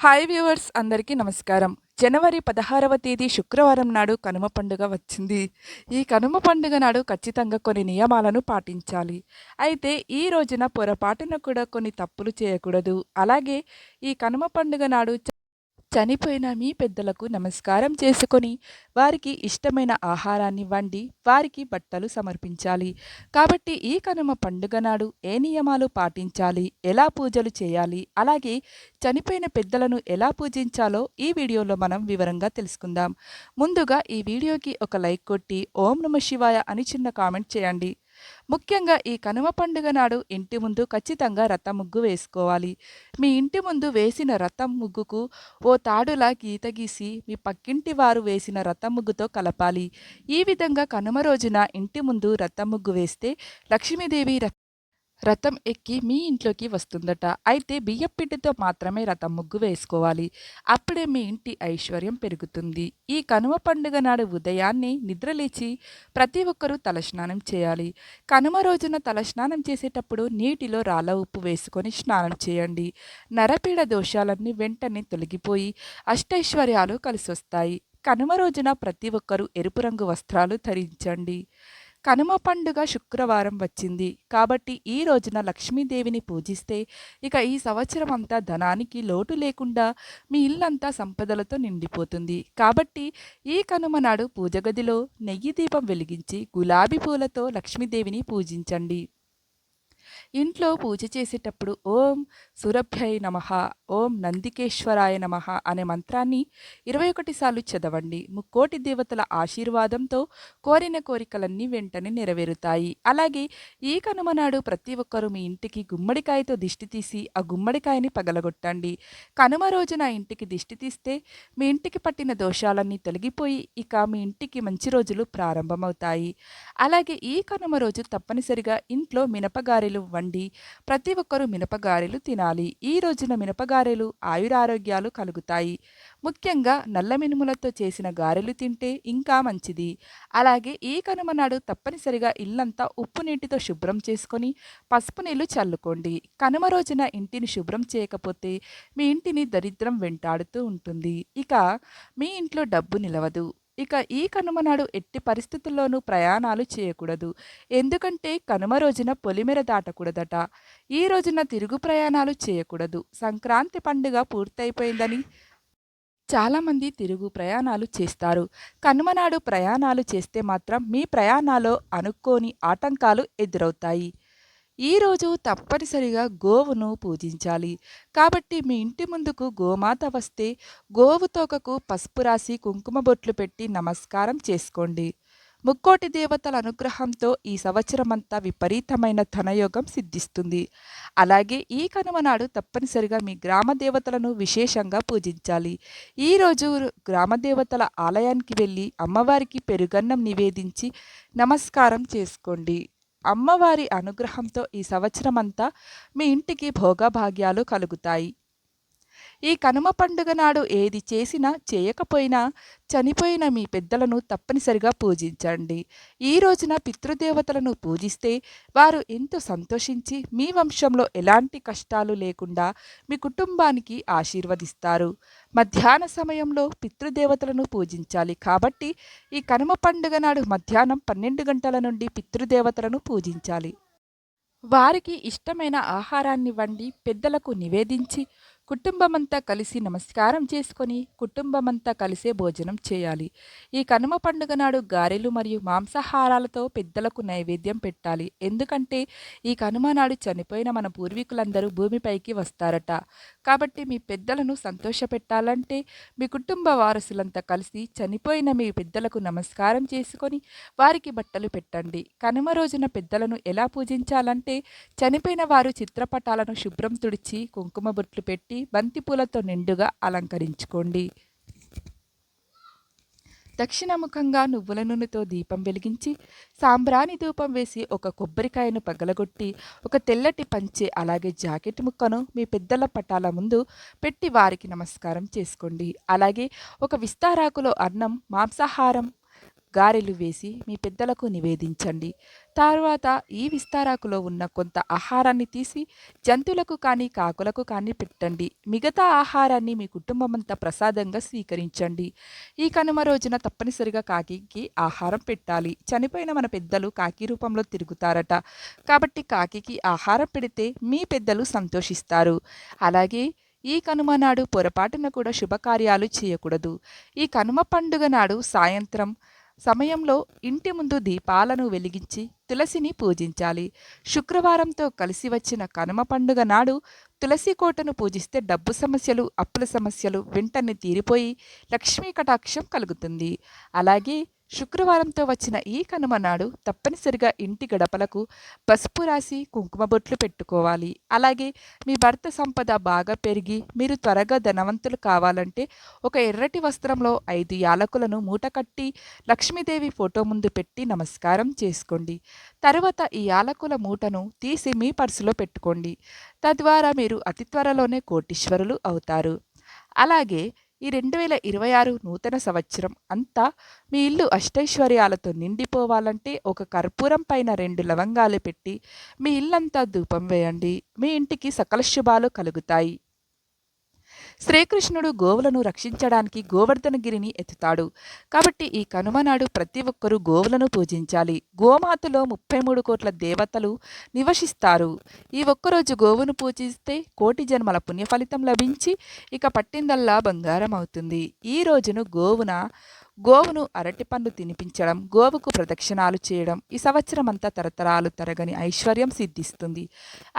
Hi viewers అందరికీ నమస్కారం. జనవరి పదహారవ తేదీ శుక్రవారం నాడు కనుమ పండుగ వచ్చింది. ఈ కనుమ పండుగ నాడు ఖచ్చితంగా కొన్ని నియమాలను పాటించాలి. అయితే ఈ రోజున పొరపాటున కూడా కొన్ని తప్పులు చేయకూడదు. అలాగే ఈ కనుమ పండుగ నాడు చనిపోయిన మీ పెద్దలకు నమస్కారం చేసుకొని వారికి ఇష్టమైన ఆహారాన్ని వండి వారికి బట్టలు సమర్పించాలి. కాబట్టి ఈ కనుమ పండుగ నాడు ఏ నియమాలు పాటించాలి? ఎలా పూజలు చేయాలి? అలాగే చనిపోయిన పెద్దలను ఎలా పూజించాలో ఈ వీడియోలో మనం వివరంగా తెలుసుకుందాం. ముందుగా ఈ వీడియోకి ఒక లైక్ కొట్టి ఓం నమ శివాయ అని చిన్న కామెంట్ చేయండి. ముఖ్యంగా ఈ కనుమ పండుగ నాడు ఇంటి ముందు ఖచ్చితంగా రథం ముగ్గు వేసుకోవాలి. మీ ఇంటి ముందు వేసిన రథం ముగ్గుకు ఓ తాడులా గీత గీసి మీ పక్కింటి వారు వేసిన రథం ముగ్గుతో కలపాలి. ఈ విధంగా కనుమ రోజున ఇంటి ముందు రథం ముగ్గు వేస్తే లక్ష్మీదేవి రథం ఎక్కి మీ ఇంట్లోకి వస్తుందట. అయితే బియ్యపిండితో మాత్రమే రథం ముగ్గు వేసుకోవాలి. అప్పుడే మీ ఇంటి ఐశ్వర్యం పెరుగుతుంది. ఈ కనుమ పండుగ నాడు ఉదయాన్నే నిద్రలేచి ప్రతి ఒక్కరూ తలస్నానం చేయాలి. కనుమ రోజున తలస్నానం చేసేటప్పుడు నీటిలో రాళ్ళ ఉప్పు వేసుకొని స్నానం చేయండి. నరపీడ దోషాలన్నీ వెంటనే తొలగిపోయి అష్టైశ్వర్యాలు కలిసొస్తాయి. కనుమ రోజున ప్రతి ఒక్కరూ ఎరుపు రంగు వస్త్రాలు ధరించండి. కనుమ పండుగ శుక్రవారం వచ్చింది. కాబట్టి ఈ రోజున లక్ష్మీదేవిని పూజిస్తే ఇక ఈ సంవత్సరం అంతా ధనానికి లోటు లేకుండా మీ ఇల్లంతా సంపదలతో నిండిపోతుంది. కాబట్టి ఈ కనుమ నాడు పూజ గదిలో నెయ్యి దీపం వెలిగించి గులాబీ పూలతో లక్ష్మీదేవిని పూజించండి. ఇంట్లో పూజ చేసేటప్పుడు ఓం సురభ్యై నమ ఓం నందికేశ్వరాయ నమ అనే మంత్రాన్ని ఇరవై ఒకటి సార్లు చదవండి. ముక్కోటి దేవతల ఆశీర్వాదంతో కోరిన కోరికలన్నీ వెంటనే నెరవేరుతాయి. అలాగే ఈ కనుమ నాడు ప్రతి ఒక్కరూ మీ ఇంటికి గుమ్మడికాయతో దిష్టి తీసి ఆ గుమ్మడికాయని పగలగొట్టండి. కనుమ రోజున ఇంటికి దిష్టి తీస్తే మీ ఇంటికి పట్టిన దోషాలన్నీ తొలగిపోయి ఇక మీ ఇంటికి మంచి రోజులు ప్రారంభమవుతాయి. అలాగే ఈ కనుమ రోజు తప్పనిసరిగా ఇంట్లో మినపగారెలు వండి ప్రతి ఒక్కరూ మినపగారెలు తినాలి. ఈ రోజున మినపగారెలు ఆయురారోగ్యాలు కలుగుతాయి. ముఖ్యంగా నల్ల మినుములతో చేసిన గారెలు తింటే ఇంకా మంచిది. అలాగే ఈ కనుమ నాడు తప్పనిసరిగా ఇల్లంతా ఉప్పు నీటితో శుభ్రం చేసుకొని పసుపు నీళ్ళు చల్లుకోండి. కనుమ రోజున ఇంటిని శుభ్రం చేయకపోతే మీ ఇంటిని దరిద్రం వెంటాడుతూ ఉంటుంది. ఇక మీ ఇంట్లో డబ్బు నిలవదు. ఇక ఈ కనుమ నాడు ఎట్టి పరిస్థితుల్లోనూ ప్రయాణాలు చేయకూడదు. ఎందుకంటే కనుమ రోజున పొలిమెర దాటకూడదట. ఈ రోజున తిరుగు ప్రయాణాలు చేయకూడదు. సంక్రాంతి పండుగ పూర్తయిపోయిందని చాలామంది తిరుగు ప్రయాణాలు చేస్తారు. కనుమనాడు ప్రయాణాలు చేస్తే మాత్రం మీ ప్రయాణాల్లో అనుకోని ఆటంకాలు ఎదురవుతాయి. ఈరోజు తప్పనిసరిగా గోవును పూజించాలి. కాబట్టి మీ ఇంటి ముందుకు గోమాత వస్తే గోవు తోకకు పసుపు రాసి కుంకుమ బొట్లు పెట్టి నమస్కారం చేసుకోండి. ముక్కోటి దేవతల అనుగ్రహంతో ఈ సంవత్సరమంతా విపరీతమైన ధనయోగం సిద్ధిస్తుంది. అలాగే ఈ కనుమ నాడు తప్పనిసరిగా మీ గ్రామ దేవతలను విశేషంగా పూజించాలి. ఈరోజు గ్రామ దేవతల ఆలయానికి వెళ్ళి అమ్మవారికి పెరుగన్నం నివేదించి నమస్కారం చేసుకోండి. అమ్మవారి అనుగ్రహంతో ఈ సంవత్సరమంతా మీ ఇంటికి భోగభాగ్యాలు కలుగుతాయి. ఈ కనుమ పండుగ నాడు ఏది చేసినా చేయకపోయినా చనిపోయిన మీ పెద్దలను తప్పనిసరిగా పూజించండి. ఈ రోజున పితృదేవతలను పూజిస్తే వారు ఎంతో సంతోషించి మీ వంశంలో ఎలాంటి కష్టాలు లేకుండా మీ కుటుంబానికి ఆశీర్వదిస్తారు. మధ్యాహ్న సమయంలో పితృదేవతలను పూజించాలి కాబట్టి ఈ కనుమ పండుగ నాడు మధ్యాహ్నం పన్నెండు గంటల నుండి పితృదేవతలను పూజించాలి. వారికి ఇష్టమైన ఆహారాన్ని వండి పెద్దలకు నివేదించి కుటుంబమంతా కలిసి నమస్కారం చేసుకొని కుటుంబమంతా కలిసే భోజనం చేయాలి. ఈ కనుమ పండుగ నాడు గారెలు మరియు మాంసాహారాలతో పెద్దలకు నైవేద్యం పెట్టాలి. ఎందుకంటే ఈ కనుమ నాడు చనిపోయిన మన పూర్వీకులందరూ భూమిపైకి వస్తారట. కాబట్టి మీ పెద్దలను సంతోషపెట్టాలంటే మీ కుటుంబ వారసులంతా కలిసి చనిపోయిన మీ పెద్దలకు నమస్కారం చేసుకొని వారికి బట్టలు పెట్టండి. కనుమ రోజున పెద్దలను ఎలా పూజించాలంటే చనిపోయిన వారు చిత్రపటాలను శుభ్రం తుడిచి కుంకుమ బొట్లు పెట్టి బంతిపూలతో నిండుగా అలంకరించుకోండి. దక్షిణముఖంగా నువ్వుల నూనెతో దీపం వెలిగించి సాంబ్రాణి ధూపం వేసి ఒక కొబ్బరికాయను పగలగొట్టి ఒక తెల్లటి పంచె అలాగే జాకెట్ ముక్కను మీ పెద్దల పటాల ముందు పెట్టి వారికి నమస్కారం చేసుకోండి. అలాగే ఒక విస్తారాకులో అన్నం మాంసాహారం గారెలు వేసి మీ పెద్దలకు నివేదించండి. తర్వాత ఈ విస్తారాకులో ఉన్న కొంత ఆహారాన్ని తీసి జంతువులకు కానీ కాకులకు కానీ పెట్టండి. మిగతా ఆహారాన్ని మీ కుటుంబమంతా ప్రసాదంగా స్వీకరించండి. ఈ కనుమ రోజున తప్పనిసరిగా కాకికి ఆహారం పెట్టాలి. చనిపోయిన మన పెద్దలు కాకి రూపంలో తిరుగుతారట. కాబట్టి కాకికి ఆహారం పెడితే మీ పెద్దలు సంతోషిస్తారు. అలాగే ఈ కనుమ నాడు పొరపాటున కూడా శుభకార్యాలు చేయకూడదు. ఈ కనుమ పండుగ నాడు సాయంత్రం సమయంలో ఇంటి ముందు దీపాలను వెలిగించి తులసిని పూజించాలి. శుక్రవారంతో కలిసి వచ్చిన కనుమ పండుగ నాడు తులసి కోటను పూజిస్తే డబ్బు సమస్యలు అప్పుల సమస్యలు వెంటనే తీరిపోయి లక్ష్మీ కటాక్షం కలుగుతుంది. అలాగే శుక్రవారంతో వచ్చిన ఈ కనుమ నాడు తప్పనిసరిగా ఇంటి గడపలకు పసుపు రాసి కుంకుమ బొట్లు పెట్టుకోవాలి. అలాగే మీ భర్త సంపద బాగా పెరిగి మీరు త్వరగా ధనవంతులు కావాలంటే ఒక ఎర్రటి వస్త్రంలో ఐదు యాలకులను మూట కట్టి లక్ష్మీదేవి ఫోటో ముందు పెట్టి నమస్కారం చేసుకోండి. తర్వాత ఈ యాలకుల మూటను తీసి మీ పర్సులో పెట్టుకోండి. తద్వారా మీరు అతి త్వరలోనే కోటీశ్వరులు అవుతారు. అలాగే ఈ రెండు వేల ఇరవై ఆరు నూతన సంవత్సరం అంతా మీ ఇల్లు అష్టైశ్వర్యాలతో నిండిపోవాలంటే ఒక కర్పూరం పైన రెండు లవంగాలు పెట్టి మీ ఇల్లంతా ధూపం వేయండి. మీ ఇంటికి సకల శుభాలు కలుగుతాయి. శ్రీకృష్ణుడు గోవులను రక్షించడానికి గోవర్ధనగిరిని ఎత్తుతాడు. కాబట్టి ఈ కనుమనాడు ప్రతి ఒక్కరూ గోవులను పూజించాలి. గోమాతలో ముప్పై మూడు కోట్ల దేవతలు నివసిస్తారు. ఈ ఒక్కరోజు గోవును పూజిస్తే కోటి జన్మల పుణ్యఫలితం లభించి ఇక పట్టిందల్లా బంగారం అవుతుంది ఈ రోజును గోవున గోవును అరటిపండు తినిపించడం గోవుకు ప్రదక్షిణాలు చేయడం ఈ సంవత్సరం అంతా తరతరాలు తరగని ఐశ్వర్యం సిద్ధిస్తుంది.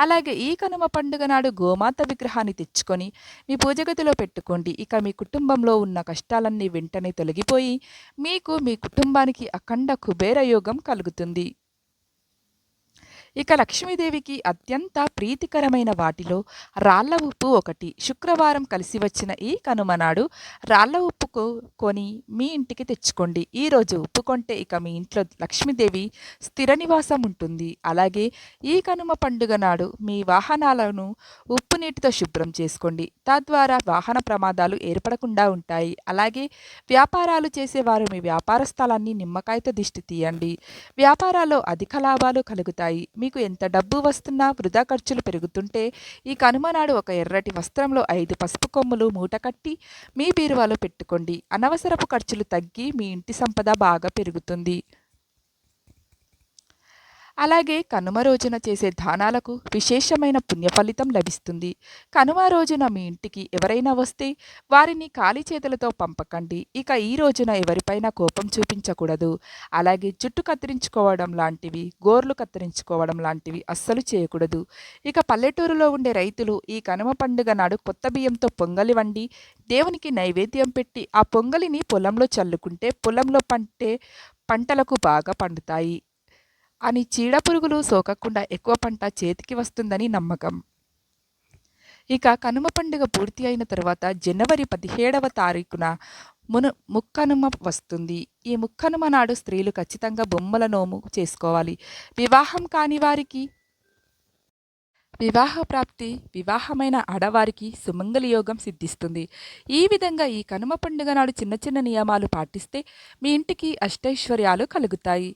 అలాగే ఈ కనుమ పండుగ నాడు గోమాత విగ్రహాన్ని తెచ్చుకొని మీ పూజగదిలో పెట్టుకోండి. ఇక మీ కుటుంబంలో ఉన్న కష్టాలన్నీ వెంటనే తొలగిపోయి మీకు మీ కుటుంబానికి అఖండ కుబేర యోగం కలుగుతుంది. ఇక లక్ష్మీదేవికి అత్యంత ప్రీతికరమైన వాటిలో రాళ్ళ ఉప్పు ఒకటి. శుక్రవారం కలిసి వచ్చిన ఈ కనుమ నాడు రాళ్ళ ఉప్పు కొని మీ ఇంటికి తెచ్చుకోండి. ఈరోజు ఉప్పు కొంటే ఇక మీ ఇంట్లో లక్ష్మీదేవి స్థిర నివాసం ఉంటుంది. అలాగే ఈ కనుమ పండుగ నాడు మీ వాహనాలను ఉప్పు నీటితో శుభ్రం చేసుకోండి. తద్వారా వాహన ప్రమాదాలు ఏర్పడకుండా ఉంటాయి. అలాగే వ్యాపారాలు చేసేవారు మీ వ్యాపార స్థలాన్ని నిమ్మకాయతో దిష్టి తీయండి. వ్యాపారాల్లో అధిక లాభాలు కలుగుతాయి. మీకు ఎంత డబ్బు వస్తున్నా వృధా ఖర్చులు పెరుగుతుంటే ఈ కనుమనాడు ఒక ఎర్రటి వస్త్రంలో ఐదు పసుపు కొమ్ములు మూట కట్టి మీ బీరువాలో పెట్టుకోండి. అనవసరపు ఖర్చులు తగ్గి మీ ఇంటి సంపద బాగా పెరుగుతుంది. అలాగే కనుమ రోజున చేసే దానాలకు విశేషమైన పుణ్యఫలితం లభిస్తుంది. కనుమ రోజున మీ ఇంటికి ఎవరైనా వస్తే వారిని ఖాళీ చేతులతో పంపకండి. ఇక ఈ రోజున ఎవరిపైన కోపం చూపించకూడదు. అలాగే జుట్టు కత్తిరించుకోవడం లాంటివి గోర్లు కత్తిరించుకోవడం లాంటివి అస్సలు చేయకూడదు. ఇక పల్లెటూరులో ఉండే రైతులు ఈ కనుమ పండుగ నాడు కొత్త బియ్యంతో పొంగలి వండి దేవునికి నైవేద్యం పెట్టి ఆ పొంగలిని పొలంలో చల్లుకుంటే పొలంలో పంటే పంటలకు బాగా పండుతాయి. అని చీడపురుగులు సోకకుండా ఎక్కువ పంట చేతికి వస్తుందని నమ్మకం. ఇక కనుమ పండుగ పూర్తి అయిన తర్వాత జనవరి పదిహేడవ తారీఖున మును ముక్కనుమ వస్తుంది. ఈ ముక్కనుమ నాడు స్త్రీలు ఖచ్చితంగా బొమ్మల నోము చేసుకోవాలి. వివాహం కాని వారికి వివాహ ప్రాప్తి వివాహమైన ఆడవారికి సుమంగళ యోగం సిద్ధిస్తుంది. ఈ విధంగా ఈ కనుమ పండుగ నాడు చిన్న చిన్న నియమాలు పాటిస్తే మీ ఇంటికి అష్టైశ్వర్యాలు కలుగుతాయి.